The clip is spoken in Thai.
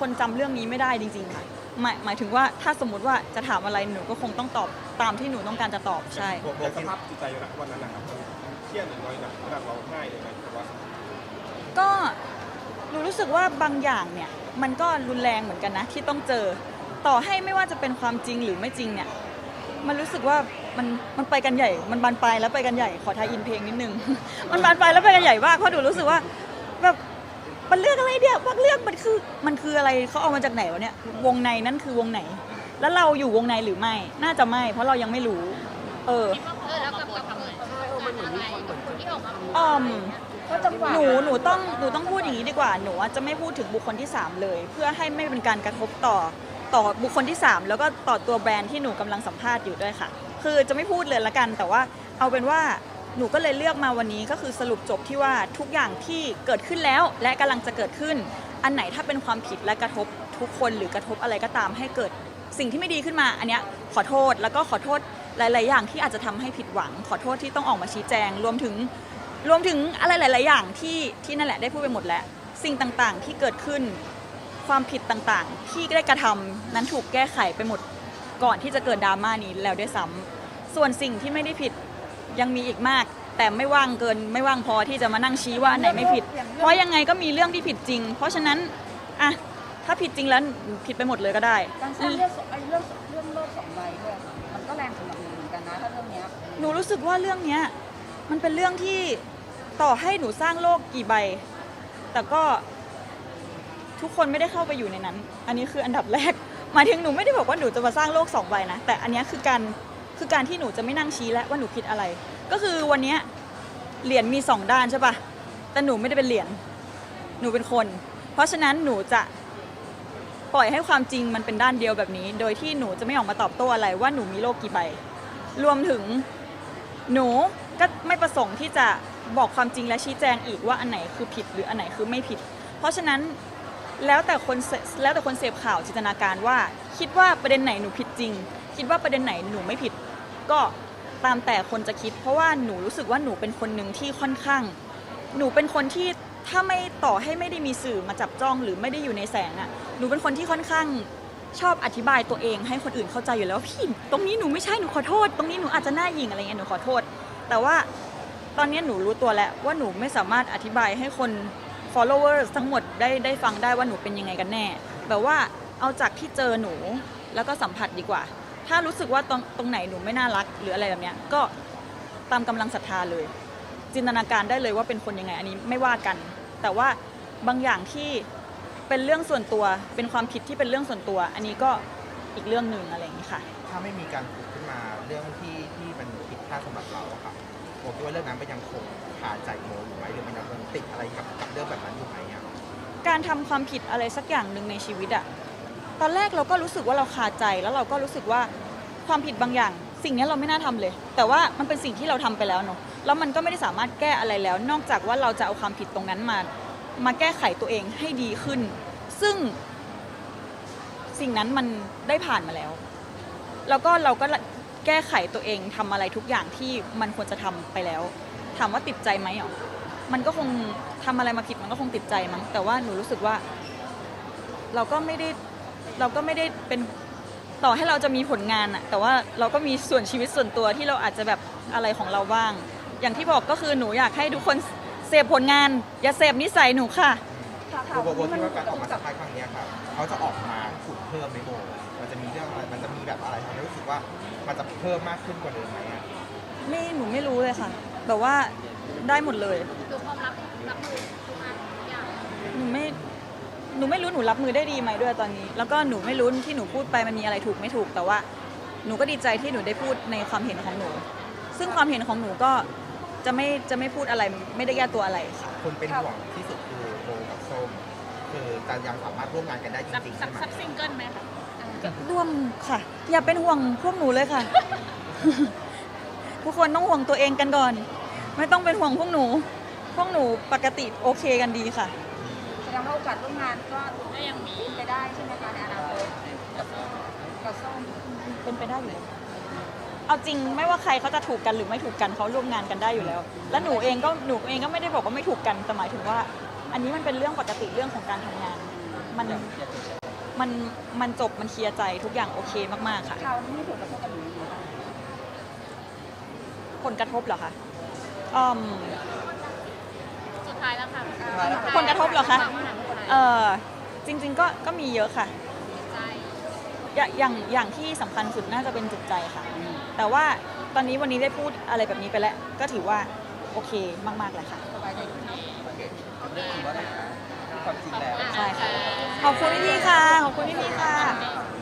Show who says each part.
Speaker 1: คนจำเรื่องนี้ไม่ได้จริง ๆ ค่ะ หมายหมายถึงว่าถ้าสมมติว่าจะถามอะไรหนูก็คงต้องตอบตามที่หนูต้องการจะตอบใช่
Speaker 2: แต่สภาพจิตใจวันนั้นนะครับมันเครียดหรือน้อยหนักขนาดร้องไห้เลยไหมหรือว่า
Speaker 1: ก็หนูรู้สึกว่าบางอย่างเนี่ยมันก็รุนแรงเหมือนกันนะ ที่ต้องเจอต่อให้ไม่ว่าจะเป็นความจริงหรือไม่จริงเนี่ยมันรู้สึกว่ามันมันไปกันใหญ่ มันบานปลายแล้วไปกันใหญ่ขอทายอินเพลงนิดนึง มันบานปลายแล้วไปกันใหญ่มากเพราะหนูรู้สึกว่าแบบ มันเรื่องอะไรเนี่ยบางเรื่องมันคือมันคืออะไรเขาเอามาจากไหนวะเนี่ยวงในนั่นคือวงไหน แล้วเราอยู่วงในหรือไม่ น่าจะไม่ เพราะเรายังไม่รู้ เออ
Speaker 3: เออแล้วกับกับกับมันอะไรคนที่ออกมาพูด
Speaker 1: อืม
Speaker 3: ก็จังหวะ
Speaker 1: หนูหนูต้องหนูต้องพูดอย่างนี้ดีกว่าหนูอะจะไม่พูดถึงบุคคลที่ 3 เลย เพื่อให้ไม่เป็นการกระทบต่อต่อบุคคลที่ 3 แล้วก็ต่อตัวแบรนด์ที่หนูกำลังสัมภาษณ์อยู่ด้วยค่ะ คือจะไม่พูดเลยละกันแต่ว่าเอาเป็นว่า หนูก็เลยเลือกมาวันนี้ก็คือสรุปจบที่ว่าทุกอย่างที่เกิดขึ้นแล้ว และกำลังจะเกิดขึ้น อันไหนถ้าเป็นความผิดและกระทบทุกคนหรือกระทบอะไรก็ตามให้เกิดสิ่งที่ไม่ดีขึ้นมา อันเนี้ยขอโทษแล้วก็ขอโทษหลาย ๆ อย่างที่อาจจะทำให้ผิดหวัง ขอโทษที่ต้องออกมาชี้แจง รวมถึงรวมถึงอะไรหลาย ๆ อย่างที่ที่นั่นแหละได้พูดไปหมดแล้ว สิ่งต่าง ๆ ที่เกิดขึ้น ความผิดต่าง ๆ ที่ได้กระทำนั้นถูกแก้ไขไปหมดก่อนที่จะเกิดดราม่านี้แล้วด้วยซ้ำส่วนสิ่งที่ไม่ได้ผิด ยังมีอีกมาก แต่ไม่ว่างเกินไม่ว่างพอที่จะมานั่งชี้ว่าอันไหนไม่ผิด เพราะยังไงก็มีเรื่องที่ผิดจริง เพราะฉะนั้นอะถ้าผิดจริงแล้วผิดไปหมดเลยก็ได้
Speaker 4: การสร้างเรื่องสองไอ้เรื่องเรื่องโลกสองใบด้วยค่ะมันก็แรงสำหรับหนูเหมือนกันนะถ้าเรื่องเนี้ย
Speaker 1: หนูรู้สึกว่าเรื่องเนี้ยมันเป็นเรื่องที่ต่อให้หนูสร้างโลกกี่ใบ แต่ก็ทุกคนไม่ได้เข้าไปอยู่ในนั้น อันนี้คืออันดับแรกหมายถึงหนูไม่ได้บอกว่าหนูจะมาสร้างโลกสองใบนะ แต่อันเนี้ยคือการ คือการที่หนูจะไม่นั่งชี้แล้วว่าหนูผิดอะไร ก็คือวันนี้เหรียญมีสองด้านใช่ปะแต่หนูไม่ได้เป็นเหรียญหนูเป็นคน เพราะฉะนั้นหนูจะปล่อยให้ความจริงมันเป็นด้านเดียวแบบนี้ โดยที่หนูจะไม่ออกมาตอบโต้อะไรว่าหนูมีโลกกี่ใบ รวมถึงหนูก็ไม่ประสงค์ที่จะบอกความจริงและชี้แจงอีกว่าอันไหนคือผิดหรืออันไหนคือไม่ผิด เพราะฉะนั้นแล้วแต่คนแล้วแต่คนเสพข่าวจินตนาการว่า คิดว่าประเด็นไหนหนูผิดจริง คิดว่าประเด็นไหนหนูไม่ผิด ก็ตามแต่คนจะคิด เพราะว่าหนูรู้สึกว่าหนูเป็นคนหนึ่งที่ค่อนข้าง หนูเป็นคนที่ถ้าไม่ต่อให้ไม่ได้มีสื่อมาจับจ้องหรือไม่ได้อยู่ในแสงอะหนูเป็นคนที่ค่อนข้างชอบอธิบายตัวเองให้คนอื่นเข้าใจอยู่แล้วว่าพี่ตรงนี้หนูไม่ใช่หนูขอโทษ ตรงนี้หนูอาจจะหน้าหยิงอะไรเงี้ยหนูขอโทษ แต่ว่าตอนนี้หนูรู้ตัวแล้วว่าหนูไม่สามารถอธิบายให้คน followers ทั้งหมดได้ได้ฟังได้ว่าหนูเป็นยังไงกันแน่ แบบว่าเอาจากที่เจอหนูแล้วก็สัมผัสดีกว่า ถ้ารู้สึกว่าตรงตรงไหนหนูไม่น่ารักหรืออะไรแบบเนี้ยก็ตามกำลังศรัทธาเลย จินตนาการได้เลยว่าเป็นคนยังไงอันนี้ไม่ว่ากัน แต่ว่าบางอย่างที่เป็นเรื่องส่วนตัวเป็นความผิดที่เป็นเรื่องส่วนตัว อันนี้ก็อีกเรื่องหนึ่งอะไรอย่างนี้ค่ะ
Speaker 5: ถ้าไม่มีการขุดขึ้นมาเรื่องที่ที่มันผิดพลาดสำหรับเราอะครับผมคิดว่าเรื่องนั้นมันยังคงคาใจโมอยู่ไหมหรือมันยังคงติดอะไรกับกับเรื่องแบบนั้นอยู่ไหมอะ
Speaker 1: การทำความผิดอะไรสักอย่างหนึ่งในชีวิตอะ ตอนแรกเราก็รู้สึกว่าเราคาใจแล้วเราก็รู้สึกว่าความผิดบางอย่าง สิ่งนี้เราไม่น่าทำเลย แต่ว่ามันเป็นสิ่งที่เราทำไปแล้วเนาะแล้วมันก็ไม่ได้สามารถแก้อะไรแล้ว นอกจากว่าเราจะเอาความผิดตรงนั้นมา มาแก้ไขตัวเองให้ดีขึ้น ซึ่งสิ่งนั้นมันได้ผ่านมาแล้ว แล้วก็เราก็แก้ไขตัวเองทำอะไรทุกอย่างที่มันควรจะทำไปแล้ว ถามว่าติดใจไหมอะมันก็คงทำอะไรมาผิดมันก็คงติดใจมั้งแต่ว่าหนูรู้สึกว่า เราก็ไม่ได้ เราก็ไม่ได้เป็นต่อให้เราจะมีผลงานอะแต่ว่าเราก็มีส่วนชีวิตส่วนตัวที่เราอาจจะแบบอะไรของเราบ้าง อย่างที่บอกก็คือหนูอยากให้ทุกคนเสพผลงาน อย่าเสพนิสัยหนูค่ะ
Speaker 5: โบโบโบที่ว่าการออกมาสัมภาษณ์ครั้งเนี้ยครับเขาจะออกมาขุดเพิ่มไหมโบมันจะมีเรื่องอะไรมันจะมีแบบอะไรทำให้รู้สึกว่ามันจะเพิ่มมากขึ้นกว่าเดิมไหมอะ
Speaker 1: ไม่หนูไม่รู้เลยค่ะ แบบว่าได้หมดเลย
Speaker 3: คือพร้อมรับรับมือทุกอันทุกอย่าง
Speaker 1: หนูไม่ หนูไม่รู้หนูรับมือได้ดีไหมด้วยตอนนี้ แล้วก็หนูไม่รู้ที่หนูพูดไปมันมีอะไรถูกไม่ถูกแต่ว่า หนูก็ดีใจที่หนูได้พูดในความเห็นของหนู ซึ่งความเห็นของหนูก็จะไม่จะไม่พูดอะไรไม่ได้แก้ตัวอะไรค่ะ
Speaker 5: คนเป็นห่วงที่สุดคือโบกับส้มคือจะยังสามารถร่วมงานกันได้จ
Speaker 3: สัก
Speaker 5: ริงๆ
Speaker 3: สั
Speaker 5: ใช่
Speaker 3: ก
Speaker 5: ไหม
Speaker 3: สักซิงเกิลไหมคะ
Speaker 1: ร่วมค่ะ อย่าเป็นห่วงพวกหนูเลยค่ะ ทุกคนต้องห่วงตัวเองกันก่อน ไม่ต้องเป็นห่วงพวกหนู พวกหนูปกติโอเคกันดีค่ะ
Speaker 4: แส ดงว่าโอกาสร่วมงานก็
Speaker 3: ก็ยังมี
Speaker 4: เป็นไปได้ใช่ไหมคะในอนาคตกับส้ม
Speaker 1: เป็นไปได้อยู่แล้วเอาจริงไม่ว่าใครเขาจะถูกกันหรือไม่ถูกกันเขาร่วมงานกันได้อยู่แล้ว และหนูเองก็หนูเองก็ไม่ได้บอกว่าไม่ถูกกันแต่หมายถึงว่า อันนี้มันเป็นเรื่องปกติเรื่องของการทำงาน มันมันมันจบมันเคลียร์ใจทุกอย่างโอเคมากๆค่ะ
Speaker 4: เราไม่มีผลกระทบกับหนูอยู่แล้ว
Speaker 1: ผลกระทบเหรอคะอืม
Speaker 3: สุด ท้ายแล้วค่ะ
Speaker 1: ผลกระทบเหรอคะ เออจริง ๆ ก็ก็มีเยอะค่ะ
Speaker 3: ใจ
Speaker 1: อย่างอย่างอย่างที่สำคัญสุดน่าจะเป็นจิตใจค่ะ แต่ว่าตอนนี้วันนี้ได้พูดอะไรแบบนี้ไปแล้ว ก็ถือว่าโอเคมากๆเลยค่ะ
Speaker 4: สบายใจขึ้นเนาะ
Speaker 5: เรื่องจริงว่าความจริงแล้ว
Speaker 1: ใช่ค่ะ ขอบคุณพี่ๆค่ะ ขอบคุณพี่ๆค่ะ
Speaker 3: เ